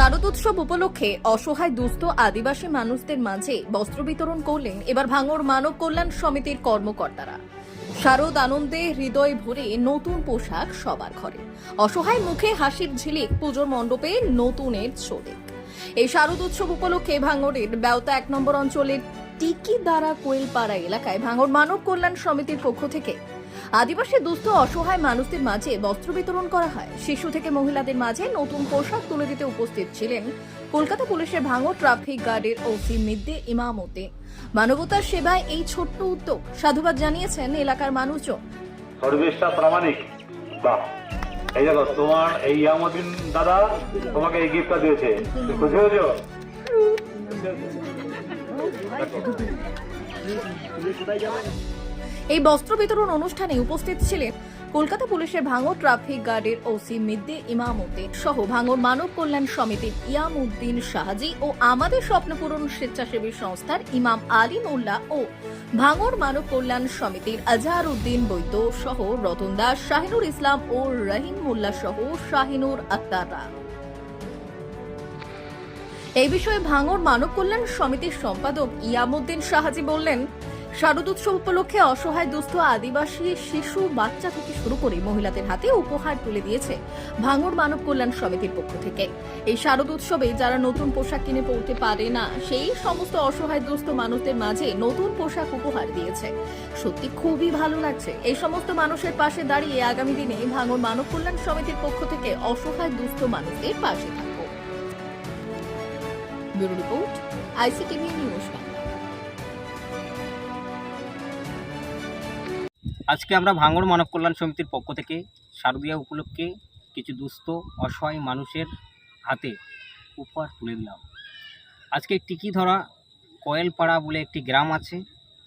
শারদ উৎসব উপলক্ষে অসহায়, দুস্থ, আদিবাসী মানুষদের মাঝে বস্ত্র বিতরণ করলেন এবার ভাঙর মানব কল্যাণ সমিতির কর্মকর্তারা। শারদ আনন্দে হৃদয় ভরে নতুন পোশাক সবার ঘরে। অসহায় মুখে হাসির ঝিলিক পুজোর মণ্ডপে নতুনের ছোদেক এই শারদ উৎসব উপলক্ষে ভাঙড়ের বেওতা এক নম্বর অঞ্চলের টিকি দ্বারা কোয়েলপাড়া এলাকায় ভাঙড় মানব কল্যাণ সমিতির পক্ষ থেকে আদিবাসী দুস্থ অসহায় মানুষদের মাঝে বস্ত্র বিতরণ করা হয়। শিশু থেকে মহিলাদের মাঝে নতুন পোশাক তুলে দিতে উপস্থিত ছিলেন কলকাতা পুলিশের ভাঙড় ট্রাফিক গার্ডের ওসি মিদ্দে ইমামতে। মানবতার সেবায় এই ছোট্ট উদ্যোগ সাধুবাদ জানিয়েছেন এলাকার মানুষজন। পরিবেশটা প্রামাণিক। বাহ। এই দেখো তোমার এই ইয়ামুদ্দিন দাদা তোমাকে এই গিফটটা দিয়েছে। খুশি হয়েছো? এই বস্ত্র বিতরণ অনুষ্ঠানে উপস্থিত ছিলেন কলকাতা পুলিশের ভাঙর ট্রাফিক গার্ডের ওসি মিদ্দে ইমামতে সহ ভাঙর মানব কল্যাণ সমিতির ইয়ামউদ্দিন শাহাজি ও আমাদের স্বপ্নপূরণ স্বেচ্ছাসেবী সংস্থার ইমাম আলী মোল্লা ও ভাঙর মানব কল্যাণ সমিতির আজহার উদ্দিন বৈদ্য সহ রতন দাস, শাহিনুর ইসলাম ও রহিম মোল্লা সহ শাহিনুর আক্তাররা। এই বিষয়ে ভাঙর মানব কল্যাণ সমিতির সম্পাদক ইয়ামউদ্দিন শাহাজি বললেন শারদ উৎসব উপলক্ষে অসহায় দুস্থ আদিবাসী শিশু, বাচ্চা থেকে শুরু করে মহিলাদের হাতে উপহার তুলে দিয়েছে ভাঙর মানব কল্যাণ সমিতির পক্ষ থেকে। এই শারদ উৎসবে যারা নতুন পোশাক কিনে পড়তে পারে না, সেই সমস্ত অসহায় দুস্থ মানুষদের মাঝে নতুন পোশাক উপহার দিয়েছে। সত্যি খুবই ভালো লাগছে। এই সমস্ত মানুষের পাশে দাঁড়িয়ে আগামী দিনে ভাঙর মানব কল্যাণ সমিতির পক্ষ থেকে অসহায় দুস্থ মানুষদের পাশে থাকব। রিপোর্ট, আইসিটিভি নিউজ আজকে আমরা ভাঙড় মানব কল্যাণ সমিতির পক্ষ থেকে শারদীয়া উপলক্ষে কিছু দুস্থ, অসহায় মানুষের হাতে উপহার তুলে দিলাম। আজকে টিকি ধরা কয়েলপাড়া বলে একটি গ্রাম আছে,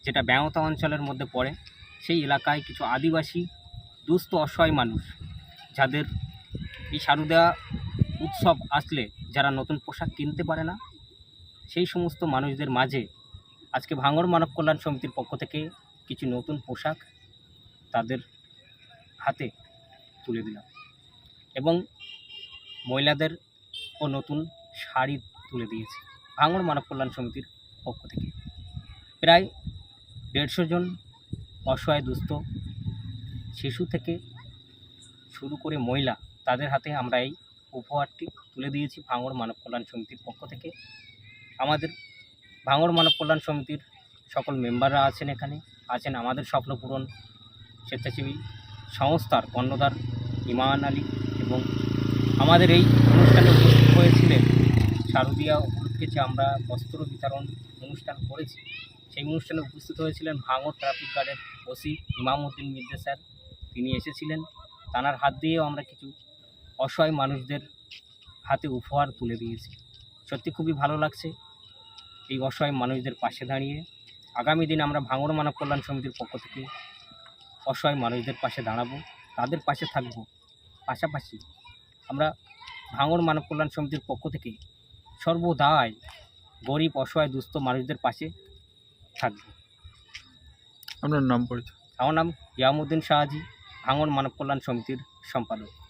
যেটা ব্যাঙতা অঞ্চলের মধ্যে পড়ে। সেই এলাকায় কিছু আদিবাসী, দুস্থ, অসহায় মানুষ, যাদের এই শারদীয়া উৎসব আসলে যারা নতুন পোশাক কিনতে পারে না, সেই সমস্ত মানুষদের মাঝে আজকে ভাঙড় মানব কল্যাণ সমিতির পক্ষ থেকে কিছু নতুন পোশাক তাদের হাতে তুলে দিলাম। এবং মহিলাদের ও নতুন শাড়ি তুলে দিয়েছে ভাঙড় মানব কল্যাণ সমিতির পক্ষ থেকে। প্রায় দেড়শো জন অসহায় দুস্থ শিশু থেকে শুরু করে মহিলা তাদের হাতে আমরা এই উপহারটি তুলে দিয়েছি ভাঙড় মানব কল্যাণ সমিতির পক্ষ থেকে। আমাদের ভাঙড় মানব কল্যাণ সমিতির সকল মেম্বাররা আছেন এখানে, আছেন আমাদের স্বপ্ন পূরণ স্বেচ্ছাসেবী সংস্থার কর্ণধার ইমান আলী এবং আমাদের এই অনুষ্ঠানে উপস্থিত হয়েছিলেন শারদীয়া উপলক্ষে যে আমরা বস্ত্র বিতরণ অনুষ্ঠান করেছি, সেই অনুষ্ঠানে উপস্থিত হয়েছিলেন ভাঙর ট্রাফিক গার্ডের ওসি ইমামউদ্দিন মিদ্দে স্যার। তিনি এসেছিলেন। তানার হাত দিয়েও আমরা কিছু অসহায় মানুষদের হাতে উপহার তুলে দিয়েছি। সত্যি খুবই ভালো লাগছে এই অসহায় মানুষদের পাশে দাঁড়িয়ে। আগামী দিন আমরা ভাঙড় মানব কল্যাণ সমিতির পক্ষ থেকে অসহায় মানুষদের পাশে দাঁড়াবো তাদের পাশে থাকব। পাশাপাশি আমরা ভাঙড় মানব কল্যাণ সমিতির পক্ষ থেকে সর্বদাই গরিব অসহায় দুস্থ মানুষদের পাশে থাকব। আপনার নাম পরিচয়? আমার নাম ইয়ামুদ্দিন শাহাজি ভাঙড় মানব কল্যাণ সমিতির সম্পাদক।